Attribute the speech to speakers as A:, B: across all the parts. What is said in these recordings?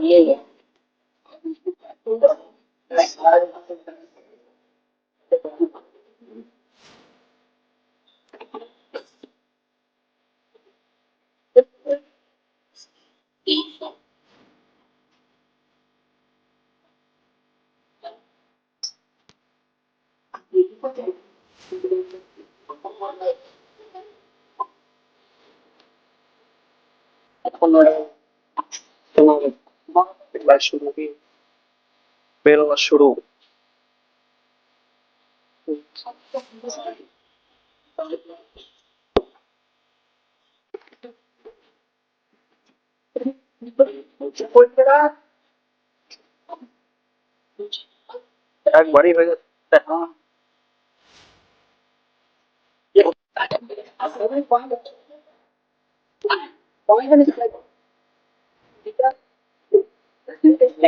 A: y ella. এবার শুরু কি বেরোনো শুরু একবারই হয়ে যাচ্ছে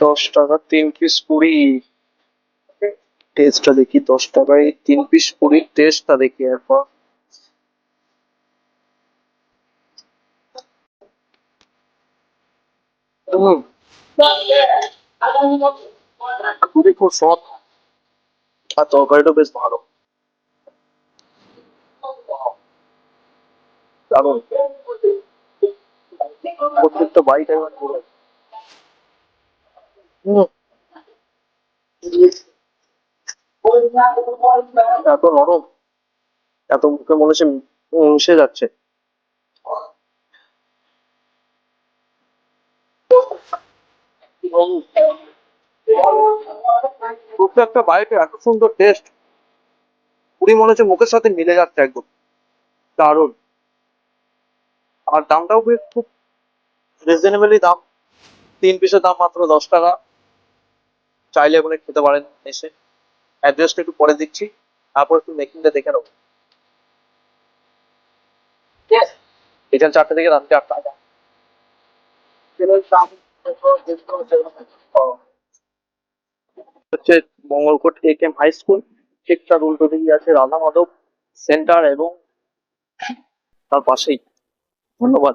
A: দশ টাকা তিন পিস পুরি। টেস্টটা দেখি, দশ টাকায় তিন পিস পুরির টেস্টটা দেখি এরপর। পুরি খুব সৎ আর তরকারিটা বেশ ভালো। দারুণ। প্রত্যেকটা বাইট একবার পুরো। এত নরম, এত মুখে মনে হচ্ছে মিশে যাচ্ছে। প্রত্যেকটা বাইটে এত সুন্দর টেস্ট পুরি মনে হচ্ছে মুখের সাথে মিলে যাচ্ছে একদম। দারুণ। আর দামটাও খুব রিজনেবলি দাম। তিন পিসের দাম মাত্র দশ টাকা। চাইলে এখানে খেতে পারেন এসে। অ্যাড্রেসটা একটু পরে দিচ্ছি। তারপর একটু মেকিংটা দেখে নেব। বিকেল চারটে থেকে রাত্রি আটটা। হচ্ছে মঙ্গলকোট এ কেম হাই স্কুল ঠিক তার উল্টো দিকে আছে রাধা মাধব সেন্টার এবং তার পাশেই। ধন্যবাদ।